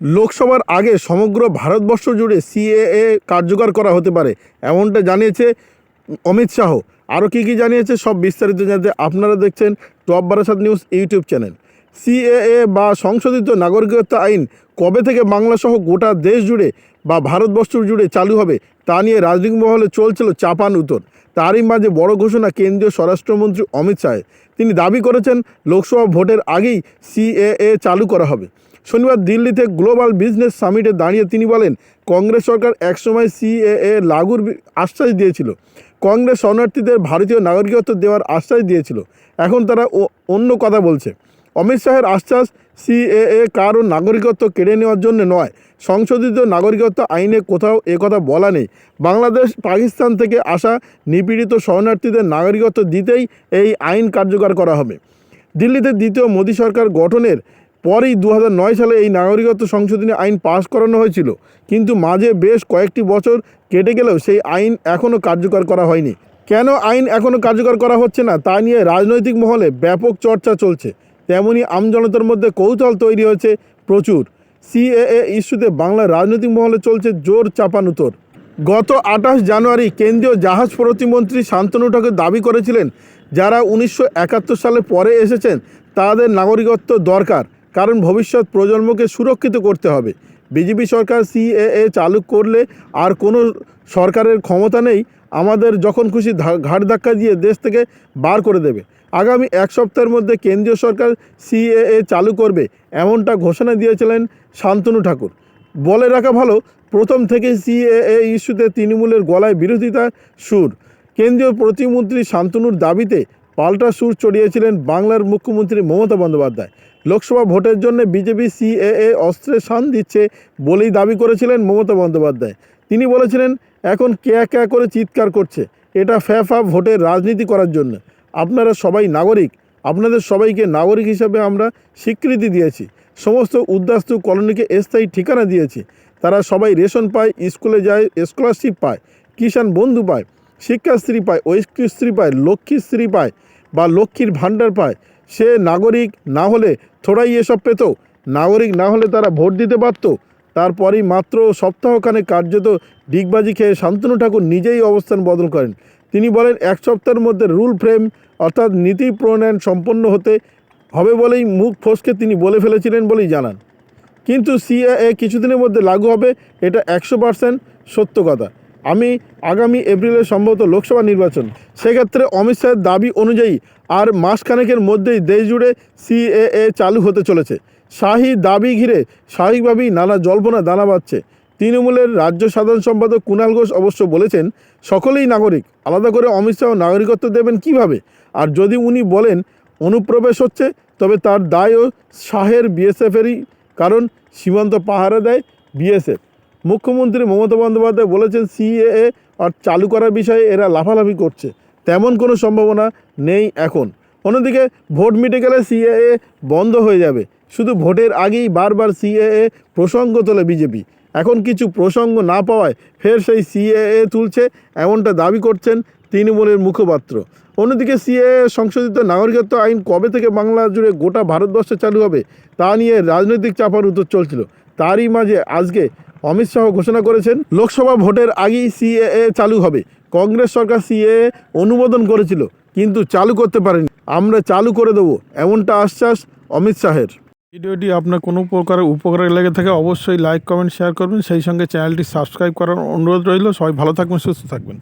লোকসভার আগে সমগ্র ভারতবর্ষ জুড়ে সিএএ কার্যকর করা হতে পারে, এমনটা জানিয়েছে অমিত শাহ। আরও কী কী জানিয়েছে সব বিস্তারিত জানতে আপনারা দেখছেন top Barasat news YouTube channel. CAA বা সংশোধিত নাগরিকত্ব আইন কবে থেকে বাংলা সহ গোটা দেশ জুড়ে বা ভারতবর্ষ জুড়ে চালু হবে তা নিয়ে রাজনৈতিক মহলে চলছিল চাপান উত্তর। তারই মাঝে বড় ঘোষণা কেন্দ্রীয় স্বরাষ্ট্রমন্ত্রী অমিত শাহ। তিনি দাবি করেছেন, লোকসভা ভোটের আগেই সিএএ চালু করা হবে। শনিবার দিল্লিতে গ্লোবাল বিজনেস সামিটে দাঁড়িয়ে তিনি বলেন, কংগ্রেস সরকার একসময় সিএএ লাগুর আশ্বাস দিয়েছিল। কংগ্রেস শরণার্থীদের ভারতীয় নাগরিকত্ব দেওয়ার আশ্বাস দিয়েছিল। এখন তারা অন্য কথা বলছে। অমিত শাহের আশ্বাস সিএএ কারও নাগরিকত্ব কেড়ে নেওয়ার জন্য নয়। সংশোধিত নাগরিকত্ব আইনে কোথাও একথা বলা নেই। বাংলাদেশ, পাকিস্তান থেকে আসা নিপীড়িত শরণার্থীদের নাগরিকত্ব দিতেই এই আইন কার্যকর করা হবে। দিল্লিতে দ্বিতীয় মোদী সরকার গঠনের পরেই দু হাজার নয় সালে এই নাগরিকত্ব সংশোধনী আইন পাশ করানো হয়েছিল। কিন্তু মাঝে বেশ কয়েকটি বছর কেটে গেলেও সেই আইন এখনও কার্যকর করা হয়নি। কেন আইন এখনও কার্যকর করা হচ্ছে না তা নিয়ে রাজনৈতিক মহলে ব্যাপক চর্চা চলছে। তেমনি আমজনতার মধ্যে কৌতূহল তৈরি হয়েছে প্রচুর। সিএএ ইস্যুতে বাংলার রাজনৈতিক মহলে চলছে জোর চাপানুতর গত আঠাশ জানুয়ারি কেন্দ্রীয় জাহাজ প্রতিমন্ত্রী শান্তনু ঠাকুর দাবি করেছিলেন, যারা উনিশশো একাত্তর সালে পরে এসেছেন, তাদের নাগরিকত্ব দরকার। কারণ ভবিষ্যৎ প্রজন্মকে সুরক্ষিত করতে হবে। বিজেপি সরকার সিএএ চালু করলে আর কোনো সরকারের ক্ষমতা নেই, আমাদের যখন খুশি ঘাড় ধাক্কা দিয়ে দেশ থেকে বার করে দেবে। আগামী এক সপ্তাহের মধ্যে কেন্দ্রীয় সরকার সিএএ চালু করবে, এমনটা ঘোষণা দিয়েছিলেন শান্তনু ঠাকুর। বলে রাখা ভালো, প্রথম থেকে সিএএ ইস্যুতে তৃণমূলের গলায় বিরোধিতার সুর। কেন্দ্রীয় প্রতিমন্ত্রী শান্তনুর দাবিতে পাল্টা সুর চড়িয়েছিলেন বাংলার মুখ্যমন্ত্রী মমতা বন্দ্যোপাধ্যায়। লোকসভা ভোটের জন্য বিজেপি, সিএএ অস্ত্রের শান দিচ্ছে বলেই দাবি করেছিলেন মমতা বন্দ্যোপাধ্যায়। তিনি বলেছিলেন, এখন ক্যা ক্যা করে চিৎকার করছে। এটা ফ্যাফা ভোটের রাজনীতি করার জন্য। আপনারা সবাই নাগরিক। আপনাদের সবাইকে নাগরিক হিসাবে আমরা স্বীকৃতি দিয়েছি। সমস্ত উদ্বাস্তু কলোনিকে স্থায়ী ঠিকানা দিয়েছি। তারা সবাই রেশন পায়, স্কুলে যায়, স্কলারশিপ পায়, কিষাণ বন্ধু পায়, শিক্ষাশ্রী পায়, ঐক্যশ্রী পায়, লক্ষ্মীশ্রী পায় বা লক্ষ্মীর ভাণ্ডার পায়, সে নাগরিক না হলে থোড়াই এসব পেত। নাগরিক না হলে তারা ভোট দিতে পারত। তারপরেই মাত্র সপ্তাহখানে কার্যত ডিগবাজি খেয়ে শান্তনু ঠাকুর নিজেই অবস্থান বদল করেন। তিনি বলেন, এক সপ্তাহের মধ্যে রুল ফ্রেম অর্থাৎ নীতি প্রণয়ন সম্পন্ন হতে হবে বলেই মুখ ফসকে তিনি বলে ফেলেছিলেন বলেই জানান। কিন্তু সিএএ কিছুদিনের মধ্যে লাগু হবে, এটা একশো পার্সেন্ট সত্য কথা। আমি আগামী এপ্রিলে সম্ভবত লোকসভা নির্বাচন। সেক্ষেত্রে অমিত শাহের দাবি অনুযায়ী আর মাসখানেকের মধ্যেই দেশ জুড়ে সিএএ চালু হতে চলেছে। শাহী দাবি ঘিরে স্বাভাবিকভাবেই নানা জল্পনা দানা বাঁধছে। তৃণমূলের রাজ্য সাধারণ সম্পাদক কুণাল ঘোষ অবশ্য বলেছেন, সকলেই নাগরিক, আলাদা করে অমিত শাহ নাগরিকত্ব দেবেন কীভাবে? আর যদি উনি বলেন, অনুপ্রবেশ হচ্ছে, তবে তার দায়ও শাহের বিএসএফেরই, কারণ সীমান্ত পাহারা দেয় বিএসএফ। মুখ্যমন্ত্রী মমতা বন্দ্যোপাধ্যায় বলেছেন সিএএ আর চালু করার বিষয়ে এরা লাফালাফি করছে। তেমন কোনো সম্ভাবনা নেই এখন। অন্যদিকে ভোট মিটে গেলে সিএএ বন্ধ হয়ে যাবে। শুধু ভোটের আগেই বারবার সিএএ প্রসঙ্গ তোলে বিজেপি। এখন কিছু প্রসঙ্গ না পাওয়ায় ফের সেই সিএএ তুলছে এমনটা দাবি করছেন তৃণমূলের মুখপাত্র। অন্যদিকে সিএএ সংশোধিত নাগরিকত্ব আইন কবে থেকে বাংলা জুড়ে গোটা ভারতবর্ষে চালু হবে তা নিয়ে রাজনৈতিক চাপার উত্তর চলছিল। তারই মাঝে আজকে অমিত শাহ ঘোষণা করেছেন, লোকসভা ভোটের আগেই সিএএ চালু হবে। কংগ্রেস সরকার সিএএ অনুমোদন করেছিল, কিন্তু চালু করতে পারেনি। আমরা চালু করে দেবো, এমনটা আশ্বাস অমিত শাহের। ভিডিওটি আপনার কোনো প্রকার উপকারে লেগে থাকে, অবশ্যই লাইক, কমেন্ট, শেয়ার করবেন। সেই সঙ্গে চ্যানেলটি সাবস্ক্রাইব করার অনুরোধ রইল। সবাই ভালো থাকবেন, সুস্থ থাকবেন।